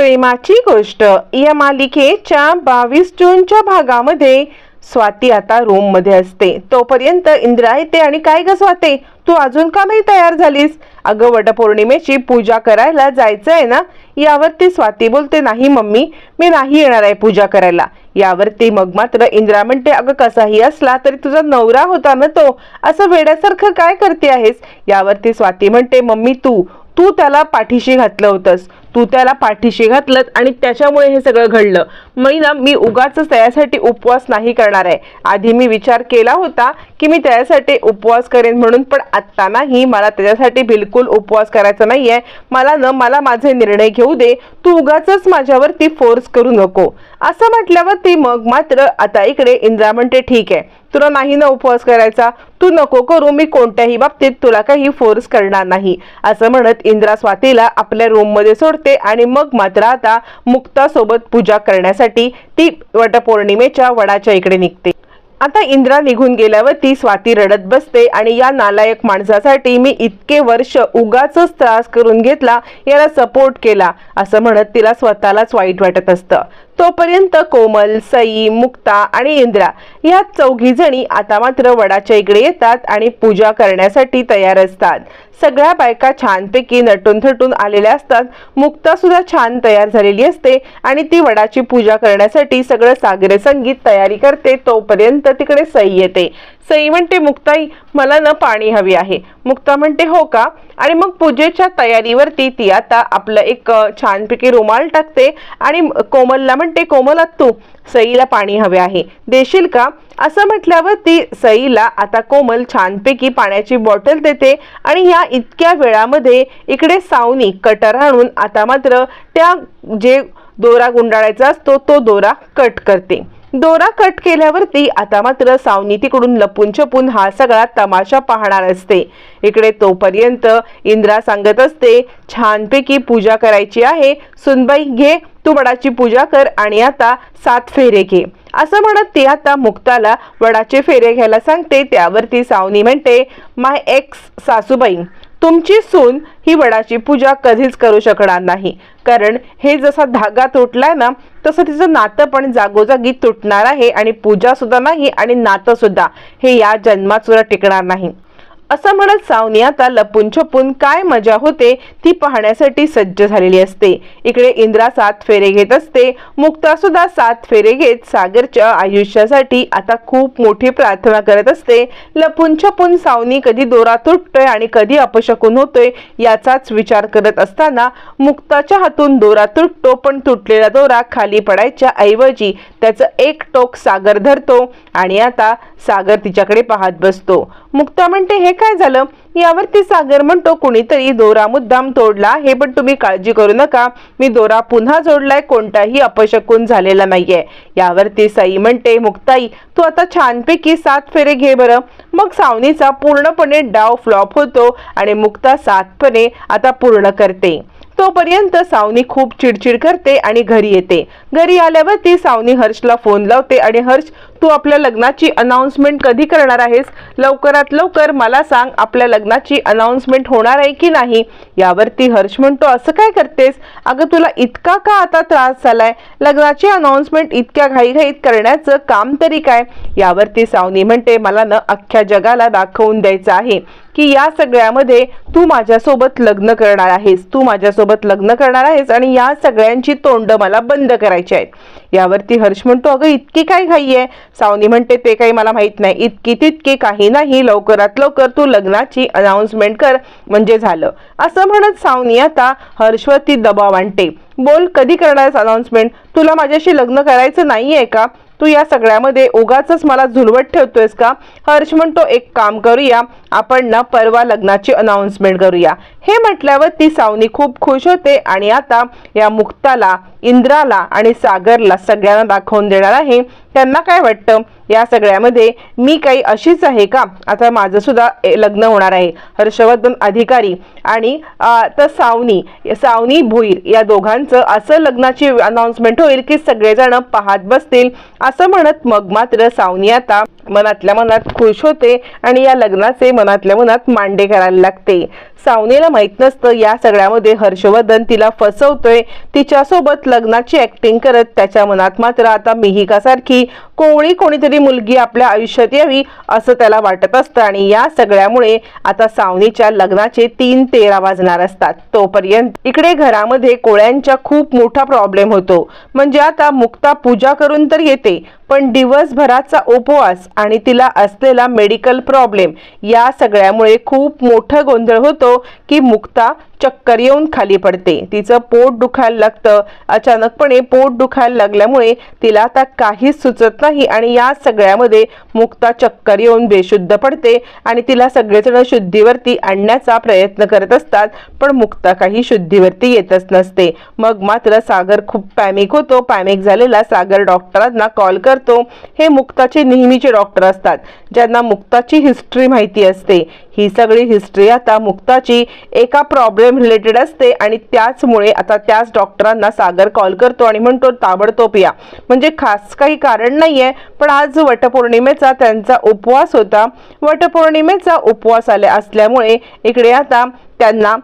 प्रेमाची गोष्ट. या मालिकेच्या बावीस जूनच्या भागामध्ये स्वाती आता रूममध्ये असते. तोपर्यंत इंदिरा येते आणि काय ग स्वाते? तू अजून का नाही तयार झालीस? अगं वटपौर्णिमेची पूजा करायला जायचं आहे ना? यावरती स्वाती बोलते नाही मम्मी मी नाही येणार आहे पूजा करायला. यावरती मग मात्र इंदिरा म्हणते अगं कसाही असला तरी तुझा नवरा होता ना तो? असं वेड्यासारखं काय करते आहेस? यावरती स्वाती म्हणते मम्मी तू तू त्याला पाठीशी घातलं होतंस. तू त्याला पाठीशी घातलं आणि त्याच्यामुळे हे सगळं घडलं. मी ना मी उगाच त्यासाठी उपवास नाही करणार आहे. आधी मी विचार केला होता की मी त्याच्यासाठी उपवास करेन म्हणून पण आत्ता नाही. मला त्याच्यासाठी बिलकुल उपवास करायचा नाहीये. मला न मला माझे निर्णय घेऊ दे. तू उगाच माझ्यावरती फोर्स करू नको. असं म्हटल्यावरती मग मात्र आता इकडे इंद्रा म्हणते ठीक आहे. तुला नाही ना उपवास करायचा? तू नको करू. मी कोणत्याही बाबतीत तुला काही फोर्स करणार नाही. असं म्हणत इंद्रा स्वातीला आपल्या रूममध्ये सोडते आणि मग मात्र आता मुक्ता सोबत पूजा करण्यासाठी ती वटपौर्णिमेच्या वडाच्या इकडे निघते. आता इंद्रा निघून गेल्यावर ती स्वाती रडत बसते आणि या नालायक माणसासाठी मी इतके वर्ष उगाच त्रास करून घेतला याला सपोर्ट केला असं म्हणत तिला स्वतःलाच वाईट वाटत असतं. तोपर्यंत कोमल सई मुक्ता आणि इंद्रा या चौघी जणी आता मात्र वडाच्या इकडे येतात आणि पूजा करण्यासाठी तयार असतात. सगळ्या बायका छानपैकी नटून थटून आलेल्या असतात. मुक्ता सुद्धा छान तयार झालेली असते आणि ती वडाची पूजा करण्यासाठी सगळं सागरे संगीत तयारी करते तोपर्यंत तिकडे सई येते. सई म्हणते मुक्ताई मला न पाणी हवी आहे. मुक्ता म्हणते हो का? आणि मग पूजेच्या तयारीवरती ती आता आपलं एक छानपैकी रुमाल टाकते आणि कोमलला म्हणते कोमल तू सईला पाणी हवे आहे. देशील का? असं म्हटल्यावर ती सईला आता कोमल छानपैकी पाण्याची बॉटल देते आणि ह्या इतक्या वेळामध्ये इकडे सावनी कटर आणून आता मात्र त्या जे दोरा गुंडाळायचा असतो तो दोरा कट करते. दोरा कट केल्यावरती आता मात्र सावनी तिकडून लपून छपून हा सगळा तमाशा पाहणार असते. इकडे तोपर्यंत इंद्रा सांगत असते छानपैकी पूजा करायची आहे. सुनबाई घे. तू वडाची पूजा कर आणि आता सात फेरे घे. असं म्हणत ती आता मुक्ताला वडाचे फेरे घ्यायला सांगते. त्यावरती सावनी म्हणते माय एक्स सासूबाई तुमची सून ही वडाची पूजा कधीच करू शकणार नाही. कारण हे जसा धागा तुटलाय ना तसं तिचं नातं पण जागोजागी तुटणार आहे आणि पूजा सुद्धा नाही आणि नातं सुद्धा. हे या जन्मात सुद्धा टिकणार नाही. असं म्हणत सावनी आता लपून छपून काय मजा होते ती पाहण्यासाठी सज्ज झालेली असते. इकडे इंद्रा सात फेरे घेत असते. मुक्ता सुद्धा सात फेरे घेत सागरच्या आयुष्यासाठी आता खूप मोठी प्रार्थना करत असते. लपून छपून सावनी कधी दोरा तुटतोय आणि कधी अपशकून होतोय याचाच विचार करत असताना मुक्ताच्या हातून दोरा तुटतो पण तुटलेला दोरा खाली पडायच्या ऐवजी त्याचं एक टोक सागर धरतो आणि आता सागर तिच्याकडे पाहत बसतो. मुक्ता म्हणते हे काय झालं? यावरती सागर म्हणतो कुणीतरी दोरा मुद्दाम तोडला. हे पण तुम्ही काळजी करू नका. मी दोरा पुन्हा जोडलाय. कोणताही अपशकून झालेला नाहीये. यावरती साई म्हणते मुक्ताई तू आता छानपैकी सात फेरे घे बरं. मग सावनीचा पूर्णपणे डाव फ्लॉप होतो आणि मुक्ता सातपणे आता पूर्ण करते. तोपर्यंत सावनी खूप चिडचिड करते आणि घरी येते. घरी आल्यावर ती सावनी हर्षला फोन लावते आणि हर्ष तू आपल्या लग्नाची अनाउन्समेंट कधी करणार आहेस? लवकरात लवकर मला सांग आपल्या लग्नाची अनाउन्समेंट होणार आहे की नाही? यावरती हर्ष म्हणतो असं काय करतेस? अगं तुला इतका का आता त्रास झालाय? लग्नाची अनाउन्समेंट इतक्या घाईघाईत करण्याचं काम तरी काय? यावरती सावनी म्हणते मला न अख्ख्या जगाला दाखवून द्यायचं आहे की या सगळ्यामध्ये तू माझ्यासोबत लग्न करणार आहेस. तू माझ्यासोबत लग्न करणार आहेस आणि या सगळ्यांची तोंड मला बंद करायची आहेत. यावरती हर्ष म्हणतो अगं इतकी काय घाई आहे? सावनी म्हणते ते काही मला माहीत नाही. इतकी तितकी काही नाही. लवकरात लवकर तू लग्नाची अनाउन्समेंट कर. म्हणजे झालं. असं म्हणत सावनी आता हर्षवती दबाव आणते. बोल कधी करणार अनाउन्समेंट तुला माझ्याशी लग्न करायचं नाहीये का? तू या सगळ्यामध्ये उगाच मला झुलवत ठेवतोयस का? हर्ष म्हणतो एक काम करूया. आपण ना परवा लग्नाची अनाउन्समेंट करूया. हे म्हटल्यावर ती सावनी खूप खुश होते आणि आता या मुक्ताला इंद्राला आणि सागरला सगळ्यांना दाखवून देणार आहे. त्यांना काय वाटतं? या सगळ्यामध्ये मी काही अशीच आहे का? आता माझं सुद्धा ए- लग्न होणार आहे. हर्षवर्धन अधिकारी आणि तर सावनी सावनी भोईर या दोघांचं असं लग्नाची अनाउन्समेंट होईल की सगळेजण पाहत बसतील. असं म्हणत मग मात्र सावनी आता मनातल्या मनात खुश होते आणि या लग्नाचे मनातल्या मनात मांडे करायला लागते. सावनीला माहीत नसतं या सगळ्यामध्ये हर्षवर्धन तिला फसवतोय. तिच्यासोबत लग्नाची ऍक्टिंग करत त्याच्या मनात मात्र आता मिहिकासारखी कोवळी कोणीतरी मुलगी आपल्या आयुष्यात यावी असं त्याला वाटत असतं आणि या सगळ्यामुळे आता सावनीच्या लग्नाचे तीन तेरा वाजणार असतात. तोपर्यंत इकडे घरामध्ये कोळ्यांच्या खूप मोठा प्रॉब्लेम होतो. म्हणजे आता मुक्ता पूजा करून तर येते पण दिवसभराचा उपवास आणि तिला असलेला मेडिकल प्रॉब्लेम या सगळ्यामुळे खूप मोठं गोंधळ होतो की मुक्ता चक्कर येऊन खाली पडते. तिचं पोट दुखायला लागतं. अचानकपणे पोट दुखायला लागल्यामुळे तिला आता काहीच सुचत नाही. आणि या सगळ्यामध्ये मुक्ता चक्कर येऊन बेशुद्ध पडते आणि तिला सगळेजण शुद्धीवरती आणण्याचा प्रयत्न करत असतात पण मुक्ता काही शुद्धीवरती येतच नसते. मग मात्र सागर खूप पॅमिक होतो. पॅमिक झालेला सागर डॉक्टरांना कॉल करतो. हे मुक्ताचे नेहमीचे डॉक्टर असतात ज्यांना मुक्ताची हिस्ट्री माहिती असते. ही सगळी हिस्ट्री आता मुक्ताची एका प्रॉब्लेम रिलेटेड असते आणि त्याचमुळे आता त्याच डॉक्टरांना सागर कॉल करतो आणि म्हणतो ताबडतोब या. म्हणजे खास काही कारण नाही आहे पण आज वटपौर्णिमेचा त्यांचा उपवास होता. वटपौर्णिमेचा उपवास आल्या असल्यामुळे इकडे आता त्यांना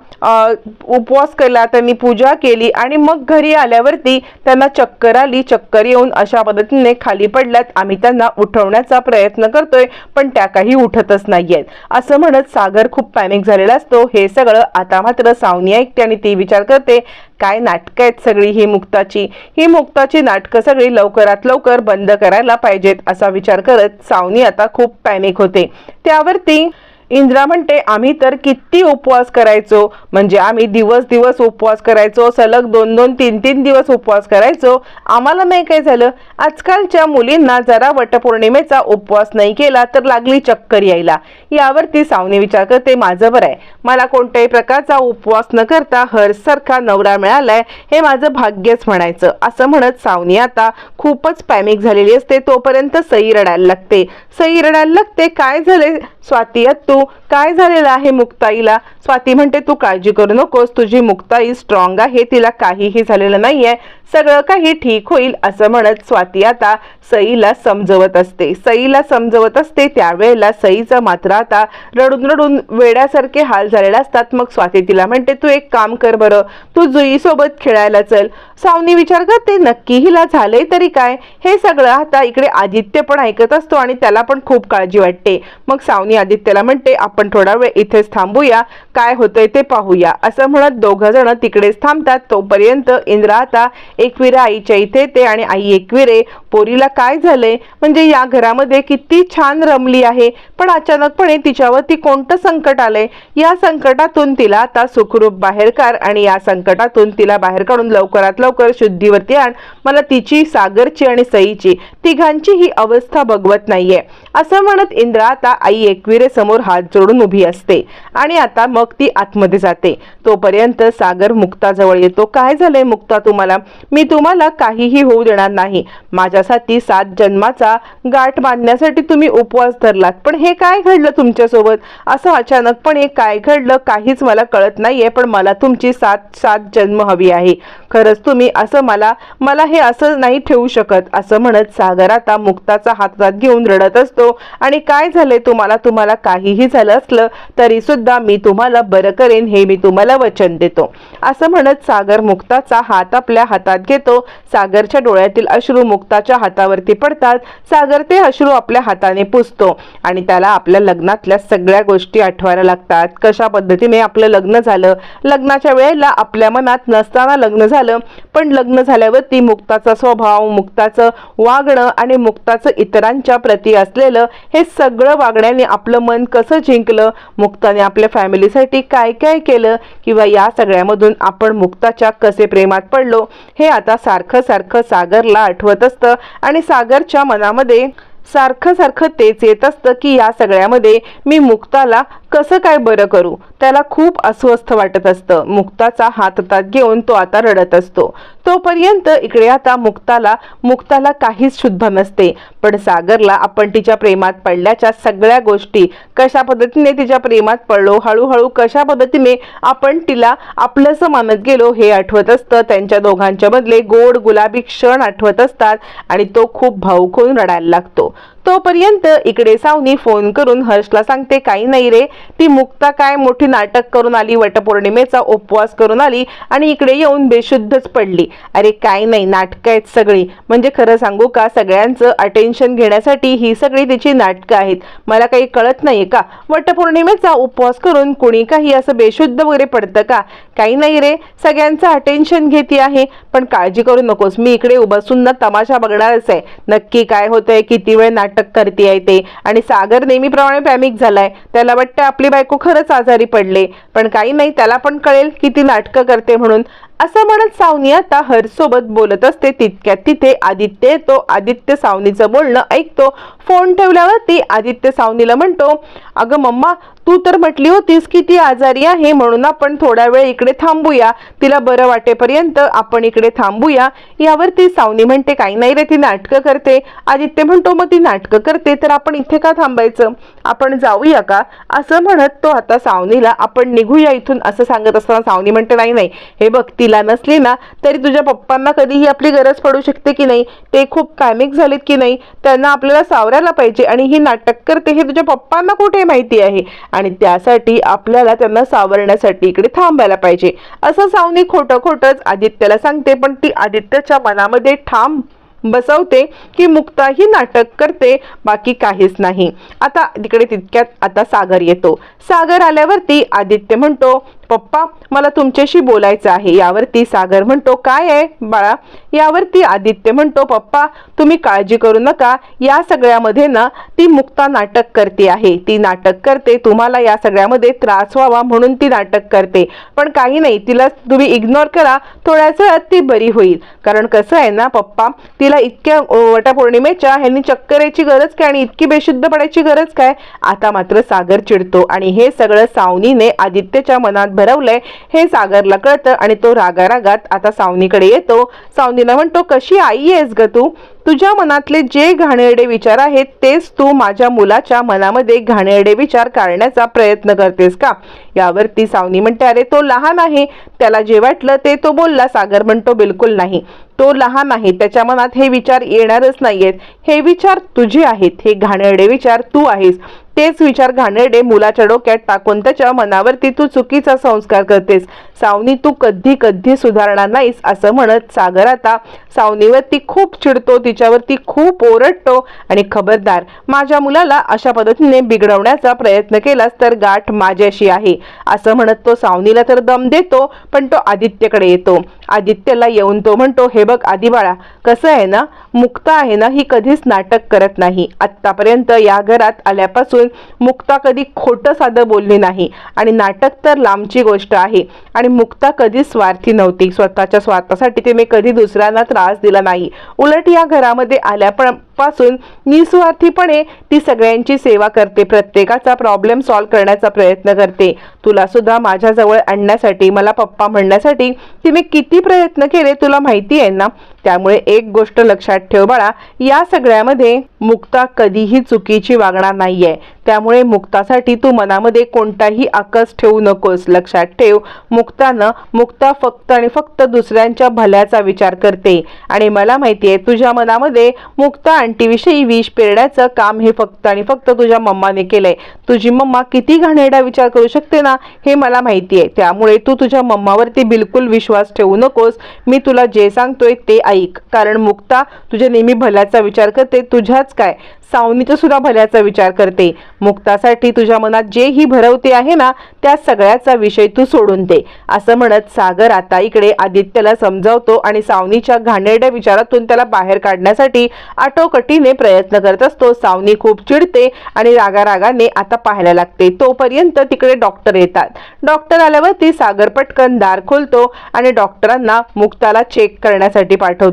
उपवास केला त्यांनी पूजा केली आणि मग घरी आल्यावरती त्यांना चक्कर आली चक्कर येऊन अशा पद्धतीने खाली पडल्यात. आम्ही त्यांना उठवण्याचा प्रयत्न करतोय पण त्या काही उठतच नाहीयेत. असं म्हणत सागर खूप पॅनिक झालेला असतो. हे सगळं आता मात्र सावनी ऐकते आणि ती विचार करते काय नाटकं आहेत सगळी ही मुक्ताची? ही मुक्ताची नाटकं सगळी लवकरात लवकर बंद करायला पाहिजेत असा विचार करत सावनी आता खूप पॅनिक होते. त्यावरती इंद्रा म्हणते आम्ही तर किती उपवास करायचो? म्हणजे आम्ही दिवस दिवस उपवास करायचो सलग दोन दोन तीन तीन दिवस उपवास करायचो. आम्हाला नाही काय झालं? आजकालच्या मुलींना जरा वटपौर्णिमेचा उपवास नाही केला तर लागली चक्कर यायला. यावरती सावनी विचार करते माझं बरं आहे. मला कोणत्याही प्रकारचा उपवास न करता हरसारखा नवरा मिळालाय हे माझं भाग्यच म्हणायचं. असं म्हणत सावनी आता खूपच पॅमिक झालेली असते तोपर्यंत सई रडायला लागते. सई लगते लागते काय झाले? स्वाती तू? काय झालेलं आहे मुक्ताईला? स्वाती म्हणते तू काळजी करू नकोस तुझी मुक्ताई स्ट्रॉंग आहे तिला काहीही झालेलं नाहीये. सगळं काही ठीक होईल असं म्हणत स्वाती आता सईला समजवत असते. सईला समजवत असते त्यावेळेला सईचं मात्र आता रडून रडून वेड्यासारखे हाल झालेले असतात. मग स्वाती तिला म्हणते तू एक काम कर बरं. तू जुईसोबत खेळायला चल. सावनी विचार करते नक्की हिला झालंय तरी काय? हे सगळं आता इकडे आदित्य पण ऐकत असतो आणि त्याला पण खूप काळजी वाटते. मग सावनी आदित्यला म्हणते आपण थोडा वेळ इथेच थांबूया. काय होतंय ते पाहूया. असं म्हणत दोघं जण तिकडेच थांबतात. तोपर्यंत इंद्रा आता एकविरा आईच्या इथे येते आणि आई एकविरे पोरीला काय झालंय? म्हणजे या घरामध्ये किती छान रमली आहे. पण अचानकपणे तिच्यावरती कोणतं संकट आलंय? या संकटातून तिला आता सुखरूप बाहेर काढ आणि या संकटातून तिला बाहेर काढून लवकरात लवकर शुद्धीवरती आण. मला तिची सागरची आणि सईची तिघांची ही अवस्था बघवत नाहीये. असं म्हणत इंद्रा आता आई एकविरे समोर हात जोडून उभी असते आणि आता मग ती आतमध्ये जाते. तोपर्यंत सागर मुक्ताजवळ येतो. काय झालंय मुक्ता तुम्हाला? मी तुम्हाला काहीही होऊ देणार नाही. माझ्यासाठी सात जन्माचा गाठ बांधण्यासाठी तुम्ही उपवास धरलात. पण हे काय घडलं तुमच्यासोबत? असं अचानकपणे काय घडलं काहीच मला कळत नाहीये पण मला तुमची सात सात जन्म हवी आहे. खरंच तुम्ही असं मला मला हे असं नाही ठेवू शकत. असं म्हणत सागर आता मुक्ताचा हातात घेऊन रडत असतो. आणि काय झालंय तुम्हाला? तुम्हाला काहीही झालं असलं तरी सुद्धा मी तुम्हाला बरं करेन हे मी तुम्हाला वचन देतो. असं म्हणत सागर मुक्ताचा हात आपल्या हातात घेतो. सागरच्या डोळ्यातील अश्रू मुक्ताच्या हातावरती पडतात. सागर ते अश्रू आपल्या हाताने पुसतो आणि त्याला आपल्या लग्नातल्या सगळ्या गोष्टी आठवायला लागतात. कशा पद्धतीने आपलं लग्न झालं? लग्नाच्या वेळेला आपल्या मनात नसताना लग्न झालं पण लग्न झाल्यावरती मुक्ताचा स्वभाव मुक्ताचं वागणं आणि मुक्ताचं इतरांच्या प्रती असलेलं हे सगळं वागण्याने आपलं मन कसं जिंकलं? मुक्ताने आपल्या फॅमिलीसाठी काय काय केलं? किंवा या सगळ्यामधून आपण मुक्ताच्या कसे प्रेमात पडलो? हे आता सारखं सारखं सागरला आठवत असतं आणि सागरच्या मनामध्ये सारखं सारखं तेच येत असतं की या सगळ्यामध्ये मी मुक्ताला कसं काय बरं करू? त्याला खूप अस्वस्थ वाटत असतं. मुक्ताचा हात हातात घेऊन तो आता रडत असतो. तोपर्यंत इकडे आता मुक्ताला मुक्ताला काहीच शुद्ध नसते. पण सागरला आपण तिच्या प्रेमात पडल्याच्या सगळ्या गोष्टी कशा पद्धतीने तिच्या प्रेमात पडलो हळूहळू कशा पद्धतीने आपण तिला आपलंसं मानत गेलो हे आठवत असतं. त्यांच्या दोघांच्या मधले गोड गुलाबी क्षण आठवत असतात आणि तो खूप भाऊक होऊन रडायला लागतो. तोपर्यंत इकडे सावनी फोन करून हर्षला सांगते काही नाही रे ती मुक्ता काय मोठी नाटक करून आली वटपौर्णिमेचा उपवास करून आली आणि इकडे येऊन बेशुद्धच पडली. अरे काय नाही नाटकं आहेत सगळी. म्हणजे खरं सांगू का सगळ्यांचं अटेन्शन घेण्यासाठी ही सगळी तिची नाटकं आहेत. मला काही कळत नाही का? वटपौर्णिमेचा उपवास करून कुणी काही असं बेशुद्ध वगैरे पडतं का? काही नाही रे सगळ्यांचं अटेन्शन घेते आहे. पण काळजी करू नकोस मी इकडे बसून ना तमाशा बघणारच आहे. नक्की काय होतंय किती वेळ नाटक करते आहे ते. आणि सागर नेहमीप्रमाणे पॅमिक झालाय. त्याला वाटतं आपली बायको खरंच आजारी पडले. पण काही नाही त्याला पण कळेल की ती नाटकं करते म्हणून. असं म्हणत सावनी आता हरसोबत बोलत असते. तितक्यात तिथे आदित्य येतो. आदित्य सावनीचं बोलणं ऐकतो. फोन ठेवल्यावरती आदित्य सावनीला म्हणतो अगं मम्मा तू तर म्हटली होतीस की ती आजारी आहे म्हणून आपण थोडा वेळ इकडे थांबूया. तिला बरं वाटेपर्यंत आपण इकडे थांबूया. यावरती सावनी म्हणते काही नाही रे ती नाटकं करते. आदित्य म्हणतो मग ती नाटकं करते तर आपण इथे का थांबायचं? आपण जाऊया का? असं म्हणत तो आता सावनीला आपण निघूया इथून असं सांगत असताना सावनी म्हणते नाही नाही. हे बघ दिला नसली ना तरी तुझ्या पप्पांना कधीही आपली गरज पडू शकते की नाही? ते खूप कामिक झालेत की नाही? त्यांना आपल्याला सावरायला पाहिजे आणि ही नाटक करते हे तुझ्या पप्पांना कुठे माहिती आहे? आणि त्यासाठी आपल्याला त्यांना सावरण्यासाठी इकडे थांबायला पाहिजे. असं सावनी खोटं खोटंच आदित्यला सांगते पण ती आदित्यच्या मनामध्ये ठाम बसवते की मुक्ता ही नाटक करते बाकी काहीच नाही. आता तिकडे तितक्यात आता सागर येतो. सागर आल्यावरती आदित्य म्हणतो पप्पा मला तुमच्याशी बोलायचं आहे. यावरती सागर म्हणतो काय आहे बाळा? यावरती आदित्य म्हणतो पप्पा तुम्ही काळजी करू नका. या सगळ्यामध्ये ना ती मुक्ता नाटक करते आहे. ती नाटक करते तुम्हाला या सगळ्यामध्ये त्रास व्हावा म्हणून ती नाटक करते. पण काही नाही तिला तुम्ही इग्नोर करा. थोड्याच ती बरी होईल. कारण कसं आहे ना पप्पा तिला इतक्या अ, वटपौर्णिमेच्या ह्यांनी चक्कर गरज काय आणि इतकी बेशुद्ध पडायची गरज काय? आता मात्र सागर चिडतो आणि हे सगळं सावनीने आदित्यच्या मनात भरवलंय हे सागरला कळतं आणि तो रागारागात आता सावनीकडे येतो. सावनीला म्हणतो कशी आई आहेस ग तू? तुझ्या मनातले जे घाणेरडे विचार आहेत तेच तू माझ्या मुलाच्या मनामध्ये घाणेरडे विचार काढण्याचा प्रयत्न करतेस का? यावरती सावनी म्हणते अरे तो लहान आहे. त्याला जे वाटलं ते तो बोलला. सागर म्हणतो बिलकुल नाही. तो लहान आहे त्याच्या मनात हे विचार येणारच नाहीयेत. हे विचार तुझे आहेत हे घाणेरडे विचार तू आहेस. तेच विचार घाणेरडे मुलाच्या डोक्यात टाकून त्याच्या मनावरती तू चुकीचा संस्कार करतेस. सावनी तू कधी कधी सुधारणार नाहीस असं म्हणत सागर आता सावनीवरती खूप चिडतो तिच्यावरती खूप ओरडतो आणि खबरदार. माझ्या मुलाला अशा पद्धतीने बिघडवण्याचा प्रयत्न केलास तर गाठ माझ्याशी आहे असं म्हणत तो सावनीला तर दम देतो पण तो आदित्यकडे येतो. आदित्यला येऊन तो म्हणतो हे बघ आधी बाळा कसं आहे ना मुक्ता आहे ना ही कधीच नाटक करत नाही. आत्तापर्यंत या घरात आल्यापासून मुक्ता कधी खोटं साधं बोलली नाही. आणि नाटक तर लांबची गोष्ट आहे. आणि मुक्ता कधीच स्वार्थी नव्हती. स्वतःच्या स्वार्थासाठी तिने कधी दुसऱ्यांना त्रास दिला नाही. उलट या घरामध्ये आल्या पण पासून निस्वार्थीपणे ती सगळ्यांची सेवा करते प्रत्येकाचा प्रॉब्लेम सॉल्व्ह करण्याचा प्रयत्न करते. तुला सुद्धा माझ्याजवळ आणण्यासाठी मला पप्पा म्हणण्यासाठी तिने किती प्रयत्न केले तुला माहिती आहे ना? त्यामुळे एक गोष्ट लक्षात ठेव बाळा या सगळ्यामध्ये मुक्ता कधीही चुकीची वागणार नाहीये. त्यामुळे मुक्तासाठी तू मनामध्ये कोणताही आकस ठेवू नकोस. लक्षात ठेव मुक्तानं मुक्ता फक्त आणि फक्त दुसऱ्यांच्या भल्याचा विचार करते. आणि मला माहिती आहे तुझ्या मनामध्ये मुक्ता आंटीविषयी विष पेरण्याचं काम हे फक्त आणि फक्त तुझ्या मम्माने केलंय. तुझी मम्मा किती घाणेरडा विचार करू शकते ना हे मला माहिती आहे त्यामुळे तू तुझ्या मम्मावरती बिलकुल विश्वास ठेवू नकोस. मी तुला जे सांगतोय ते ऐक. कारण मुक्ता तुझ्या नेहमी भल्याचा विचार करते तुझ्याच काय? सावनीचा सुद्धा भल्याचा विचार करते. मुक्तासाठी तुझ्या मनात जे ही भरवते आहे ना त्या सगळ्याचा विषय तू सोडून दे. असं म्हणत सागर आता इकडे आदित्यला समजावतो आणि सावनीच्या घाणेरड्या विचारातून त्याला बाहेर काढण्यासाठी आटोकटीने प्रयत्न करत असतो. सावनी खूप चिडते आणि रागारागाने आता पाहायला लागते. तोपर्यंत तिकडे डॉक्टर येतात. डॉक्टर आल्यावरती सागर पटकन दार खोलतो आणि डॉक्टरांना मुक्ताला चेक करण्यासाठी पाठवतो.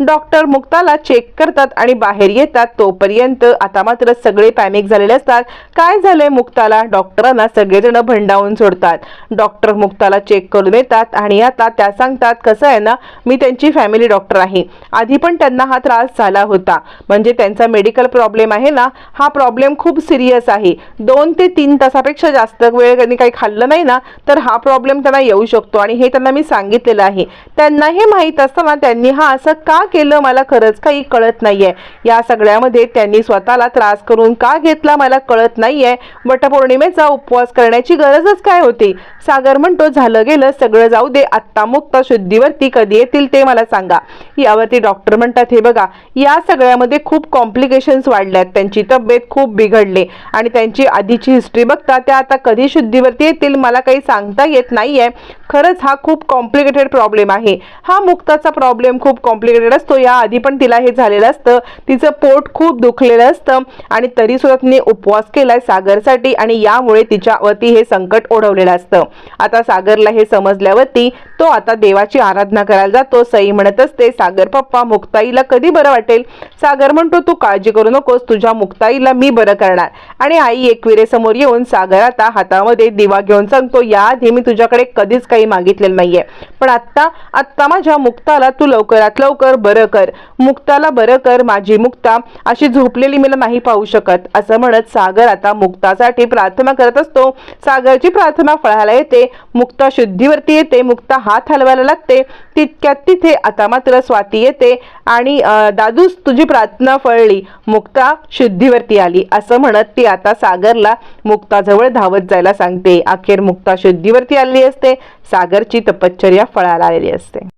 डॉक्टर मुक्ताला चेक करतात आणि बाहेर येतात. तोपर्यंत आता मात्र सगळे पॅनिक झालेले असतात. काय झालंय मुक्ताला? डॉक्टरांना सगळेजण भंडावून सोडतात. डॉक्टर मुक्ताला चेक करून येतात आणि आता त्या सांगतात कसं आहे ना मी त्यांची फॅमिली डॉक्टर आहे. आधी पण त्यांना हा त्रास झाला होता. म्हणजे त्यांचा मेडिकल प्रॉब्लेम आहे ना हा प्रॉब्लेम खूप सिरियस आहे. दोन ते तीन तासापेक्षा जास्त वेळ त्यांनी काही खाल्लं नाही ना तर हा प्रॉब्लेम त्यांना येऊ शकतो. आणि हे त्यांना मी सांगितलेलं आहे. त्यांना हे माहीत असताना त्यांनी हा असं का केलं मला खरंच काही कळत नाहीये. या सगळ्यामध्ये त्यांनी स्वतःला त्रास करून का घेतला मला कळत नाहीये. वटपौर्णिमेचा उपवास करण्याची गरजच काय होती? सागर म्हणतो झालं गेलं सगळं जाऊ दे आत्ता मुक्त शुद्धीवरती कधी येतील ते मला सांगा. यावरती डॉक्टर म्हणतात हे बघा या सगळ्यामध्ये खूप कॉम्प्लिकेशन्स वाढल्यात. त्यांची तब्येत खूप बिघडली आणि त्यांची आधीची हिस्ट्री बघता त्या आता कधी शुद्धीवरती येतील मला काही सांगता येत नाहीये. खरंच हा खूप कॉम्प्लिकेटेड प्रॉब्लेम आहे. हा मुक्ताचा प्रॉब्लेम खूप कॉम्प्लिकेटेड असतो. या आधी पण तिला हे झालेलं असतं. तिचं पोट खूप दुखलेलं असतं. आणि तरी सुद्धा तिने उपवास केलाय सागरसाठी आणि यामुळे तिच्यावरती हे संकट ओढवलेलं असतं. आता सागरला हे समजल्यावरती तो आता देवाची आराधना करायला जातो. सई म्हणत असते सागर पप्पा मुक्ताईला कधी बरं वाटेल? सागर म्हणतो तू काळजी करू नकोस तुझ्या मुक्ताईला मी बरं करणार. आणि आई एकविरेसमोर येऊन सागर आता हातामध्ये दिवा घेऊन सांगतो याआधी मी तुझ्याकडे कधीच काही मागितलेलं नाहीये. पण आत्ता आत्ता माझ्या मुक्ताला तू लवकरात लवकर बरं कर. मुक्ताला बरं कर माझी मुक्ता. अशी झोपलेली मला नाही पाहू शकत. असं म्हणत सागर आता मुक्तासाठी प्रार्थना करत असतो. सागरची प्रार्थना फळाला येते. मुक्ता शुद्धीवरती येते. मुक्ता हा हात हलवायला लागते. तितक्यात तिथे आता मात्र स्वाती येते आणि दादूस तुझी प्रार्थना फळली. मुक्ता शुद्धीवरती आली. असं म्हणत ती आता सागरला मुक्ताजवळ धावत जायला सांगते. अखेर मुक्ता शुद्धीवरती आलेली असते. सागरची तपश्चर्या फळाला आलेली असते.